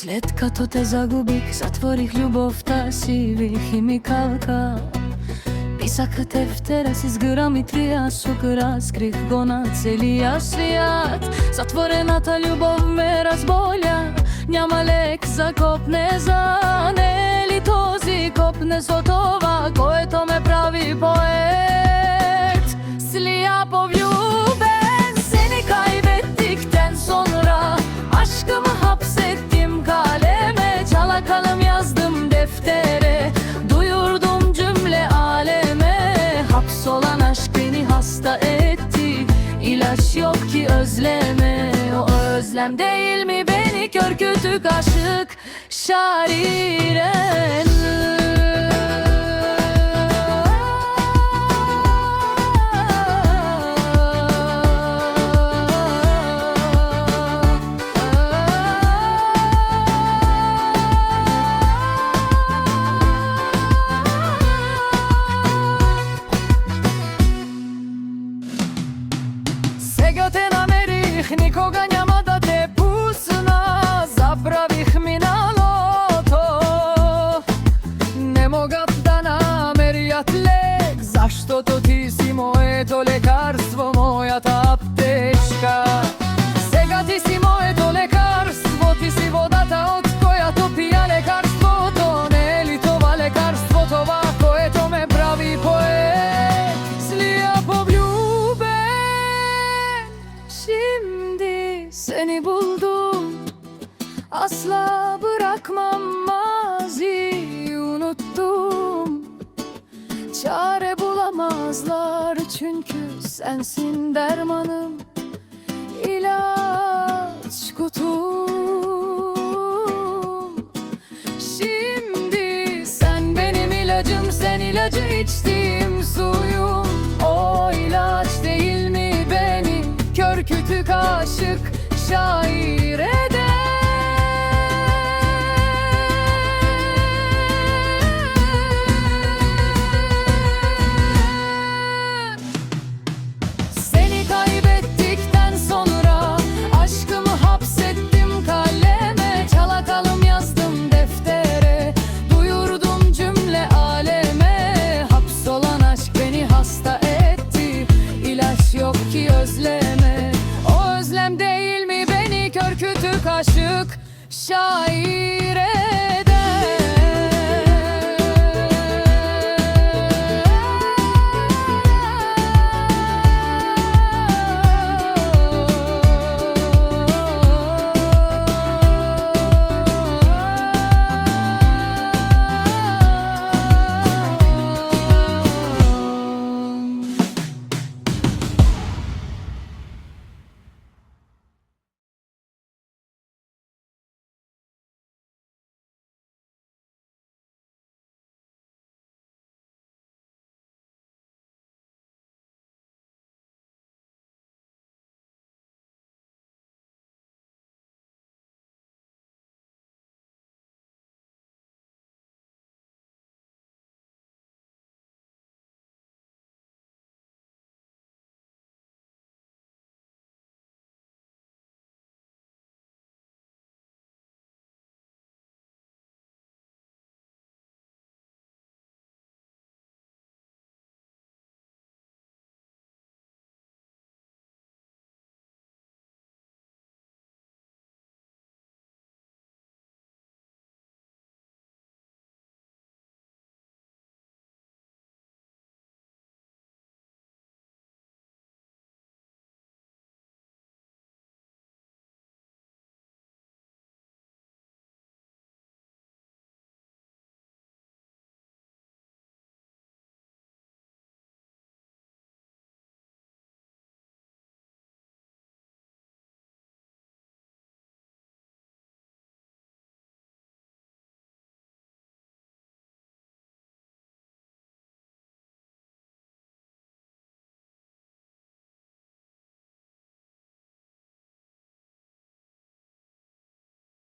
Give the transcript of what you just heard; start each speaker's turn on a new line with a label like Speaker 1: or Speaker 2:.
Speaker 1: След като те загубих, затворих любовта си, ви химикалка ми Писаха тефтера си с три сук разкрих го на целија свят Затворената љубов ме разболя, няма лек за копне за нели този копне со това, özleme O özlem değil mi? Beni kör kütük aşık Şariren Защото ти си моето лекарство, мојата аптечка. Сега ти си моето лекарство, ти си водата од којато пија лекарството. Не е ли това лекарство, това което ме прави поет? Слија повљубен Şimdi seni buldum Asla bırakmam çünkü sensin dermanım. İlaç kutum. Şimdi sen benim ilacım sen ilacı içtiğim suyum. O ilaç değil mi beni? Kör kütük aşık şair joy.